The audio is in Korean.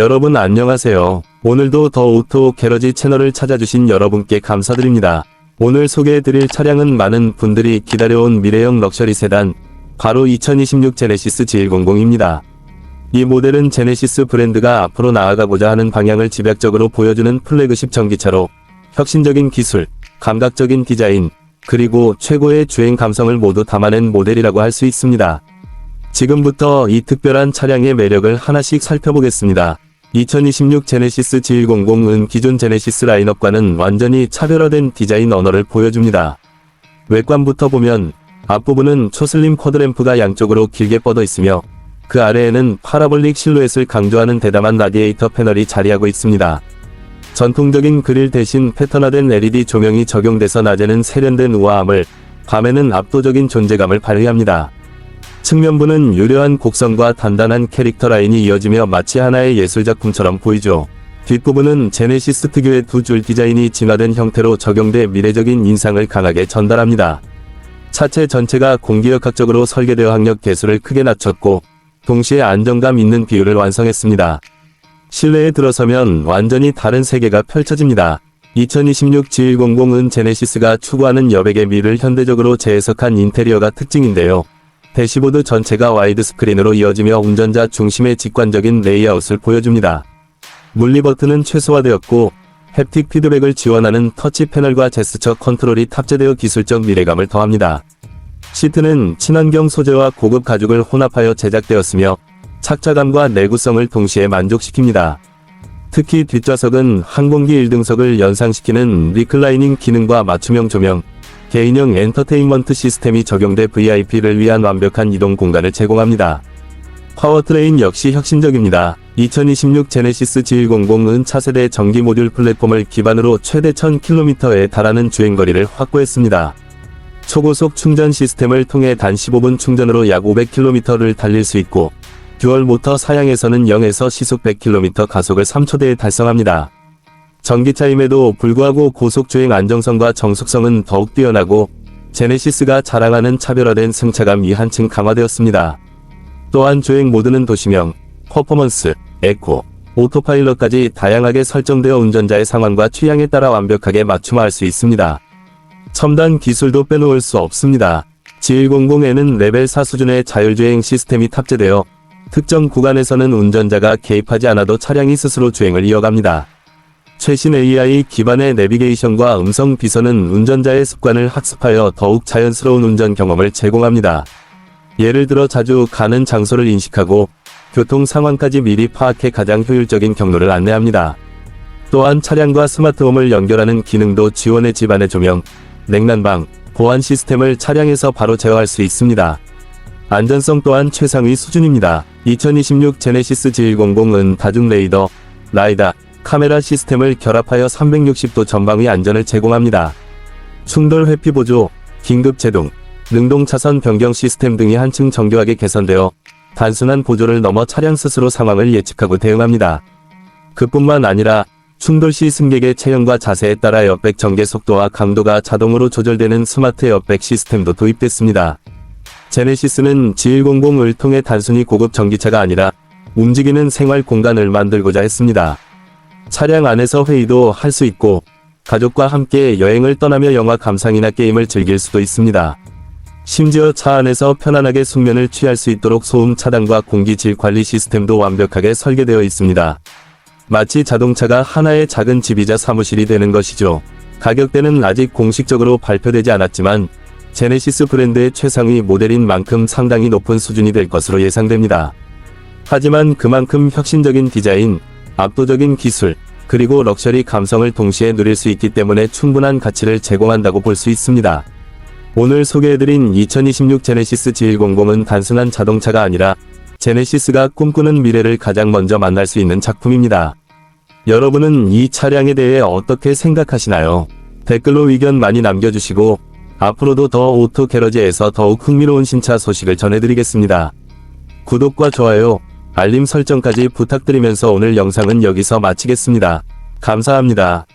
여러분 안녕하세요. 오늘도 더 오토 게러지 채널을 찾아주신 여러분께 감사드립니다. 오늘 소개해드릴 차량은 많은 분들이 기다려온 미래형 럭셔리 세단, 바로 2026 제네시스 G100입니다. 이 모델은 제네시스 브랜드가 앞으로 나아가고자 하는 방향을 집약적으로 보여주는 플래그십 전기차로 혁신적인 기술, 감각적인 디자인, 그리고 최고의 주행 감성을 모두 담아낸 모델이라고 할 수 있습니다. 지금부터 이 특별한 차량의 매력을 하나씩 살펴보겠습니다. 2026 제네시스 G100은 기존 제네시스 라인업과는 완전히 차별화된 디자인 언어를 보여줍니다. 외관부터 보면 앞부분은 초슬림 쿼드램프가 양쪽으로 길게 뻗어 있으며 그 아래에는 파라볼릭 실루엣을 강조하는 대담한 라디에이터 패널이 자리하고 있습니다. 전통적인 그릴 대신 패턴화된 LED 조명이 적용돼서 낮에는 세련된 우아함을, 밤에는 압도적인 존재감을 발휘합니다. 측면부는 유려한 곡선과 단단한 캐릭터 라인이 이어지며 마치 하나의 예술작품처럼 보이죠. 뒷부분은 제네시스 특유의 두 줄 디자인이 진화된 형태로 적용돼 미래적인 인상을 강하게 전달합니다. 차체 전체가 공기역학적으로 설계되어 학력 개수를 크게 낮췄고 동시에 안정감 있는 비율을 완성했습니다. 실내에 들어서면 완전히 다른 세계가 펼쳐집니다. 2026 G100은 제네시스가 추구하는 여백의 미를 현대적으로 재해석한 인테리어가 특징인데요. 대시보드 전체가 와이드 스크린으로 이어지며 운전자 중심의 직관적인 레이아웃을 보여줍니다. 물리 버튼은 최소화되었고 햅틱 피드백을 지원하는 터치 패널과 제스처 컨트롤이 탑재되어 기술적 미래감을 더합니다. 시트는 친환경 소재와 고급 가죽을 혼합하여 제작되었으며 착자감과 내구성을 동시에 만족시킵니다. 특히 뒷좌석은 항공기 1등석을 연상시키는 리클라이닝 기능과 맞춤형 조명, 개인형 엔터테인먼트 시스템이 적용돼 VIP를 위한 완벽한 이동 공간을 제공합니다. 파워트레인 역시 혁신적입니다. 2026 제네시스 G100은 차세대 전기 모듈 플랫폼을 기반으로 최대 1000km에 달하는 주행거리를 확보했습니다. 초고속 충전 시스템을 통해 단 15분 충전으로 약 500km를 달릴 수 있고 듀얼 모터 사양에서는 0에서 시속 100km 가속을 3초대에 달성합니다. 전기차임에도 불구하고 고속주행 안정성과 정숙성은 더욱 뛰어나고 제네시스가 자랑하는 차별화된 승차감이 한층 강화되었습니다. 또한 주행 모드는 도시명, 퍼포먼스, 에코, 오토파일럿까지 다양하게 설정되어 운전자의 상황과 취향에 따라 완벽하게 맞춤화할 수 있습니다. 첨단 기술도 빼놓을 수 없습니다. G100에는 레벨 4 수준의 자율주행 시스템이 탑재되어 특정 구간에서는 운전자가 개입하지 않아도 차량이 스스로 주행을 이어갑니다. 최신 AI 기반의 내비게이션과 음성 비서는 운전자의 습관을 학습하여 더욱 자연스러운 운전 경험을 제공합니다. 예를 들어 자주 가는 장소를 인식하고 교통 상황까지 미리 파악해 가장 효율적인 경로를 안내합니다. 또한 차량과 스마트홈을 연결하는 기능도 지원해 집안의 조명, 냉난방, 보안 시스템을 차량에서 바로 제어할 수 있습니다. 안전성 또한 최상위 수준입니다. 2026 제네시스 G100은 다중 레이더, 라이다, 카메라 시스템을 결합하여 360도 전방위 안전을 제공합니다. 충돌 회피 보조, 긴급 제동, 능동 차선 변경 시스템 등이 한층 정교하게 개선되어 단순한 보조를 넘어 차량 스스로 상황을 예측하고 대응합니다. 그뿐만 아니라 충돌 시 승객의 체형과 자세에 따라 옆백 전개 속도와 강도가 자동으로 조절되는 스마트 옆백 시스템도 도입됐습니다. 제네시스는 G100을 통해 단순히 고급 전기차가 아니라 움직이는 생활 공간을 만들고자 했습니다. 차량 안에서 회의도 할 수 있고 가족과 함께 여행을 떠나며 영화 감상이나 게임을 즐길 수도 있습니다. 심지어 차 안에서 편안하게 숙면을 취할 수 있도록 소음 차단과 공기질 관리 시스템도 완벽하게 설계되어 있습니다. 마치 자동차가 하나의 작은 집이자 사무실이 되는 것이죠. 가격대는 아직 공식적으로 발표되지 않았지만 제네시스 브랜드의 최상위 모델인 만큼 상당히 높은 수준이 될 것으로 예상됩니다. 하지만 그만큼 혁신적인 디자인, 압도적인 기술, 그리고 럭셔리 감성을 동시에 누릴 수 있기 때문에 충분한 가치를 제공한다고 볼 수 있습니다. 오늘 소개해드린 2026 제네시스 G100은 단순한 자동차가 아니라 제네시스가 꿈꾸는 미래를 가장 먼저 만날 수 있는 작품입니다. 여러분은 이 차량에 대해 어떻게 생각하시나요? 댓글로 의견 많이 남겨주시고 앞으로도 더 오토 게러지에서 더욱 흥미로운 신차 소식을 전해드리겠습니다. 구독과 좋아요, 알림 설정까지 부탁드리면서 오늘 영상은 여기서 마치겠습니다. 감사합니다.